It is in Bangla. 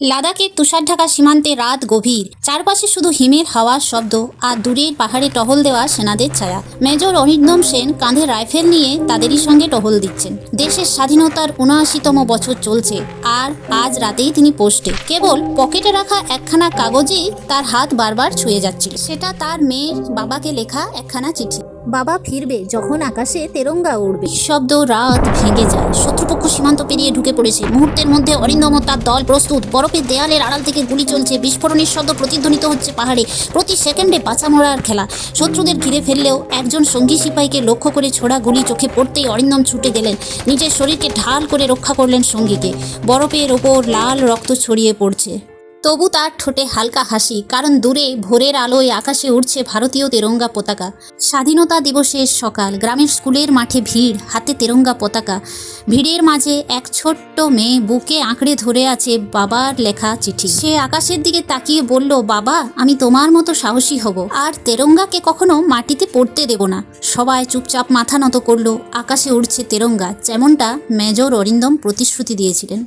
লাদাখের তুষার ঢাকা সীমান্তে রাত গভীর। চারপাশে শুধু হিমের হাওয়ার শব্দ আর দূরের পাহাড়ে টহল দেওয়া সেনাদের ছায়া। মেজর অরিন্দম সেন কাঁধে রাইফেল নিয়ে তাদেরই সঙ্গে টহল দিচ্ছেন। দেশের স্বাধীনতার উনআশিতম বছর চলছে আর আজ রাতেই তিনি পোস্টে। কেবল পকেটে রাখা একখানা কাগজেই তার হাত বারবার ছুঁয়ে যাচ্ছিল। সেটা তার মেয়ের বাবাকে লেখা একখানা চিঠি। বাবা ফিরবে যখন আকাশে তেরঙ্গা উড়বে। শব্দ রাত ভেঙে যায়। শত্রুপক্ষ সীমান্ত পেরিয়ে ঢুকে পড়েছে। মুহূর্তের মধ্যে অরিন্দম তার দল প্রস্তুত। বরফের দেয়ালের আড়াল থেকে গুলি চলছে। বিস্ফোরণের শব্দ প্রতিধ্বনিত হচ্ছে পাহাড়ে। প্রতি সেকেন্ডে বাঁচা মরার খেলা। শত্রুদের ঘিরে ফেললেও একজন সঙ্গী সিপাহীকে লক্ষ্য করে ছোড়া গুলি চোখে পড়তেই অরিন্দম ছুটে গেলেন। নিজের শরীরকে ঢাল করে রক্ষা করলেন সঙ্গীকে। বরফের ওপর লাল রক্ত ছড়িয়ে পড়ছে। তবু তার ঠোঁটে হালকা হাসি, কারণ দূরে ভোরের আলোয় আকাশে উড়ছে ভারতীয় তেরঙ্গা পতাকা। স্বাধীনতা দিবসের সকাল, গ্রামের স্কুলের মাঠে ভিড়, হাতে তেরঙ্গা পতাকা। ভিড়ের মাঝে এক ছোট্ট মেয়ে বুকে আঁকড়ে ধরে আছে বাবার লেখা চিঠি। সে আকাশের দিকে তাকিয়ে বলল, বাবা, আমি তোমার মতো সাহসী হব। আর তেরঙ্গাকে কখনো মাটিতে পড়তে দেব না। সবাই চুপচাপ মাথা নত করল, আকাশে উড়ছে তেরঙ্গা। যেমনটা মেজর অরিন্দম প্রতিশ্রুতি দিয়েছিলেন।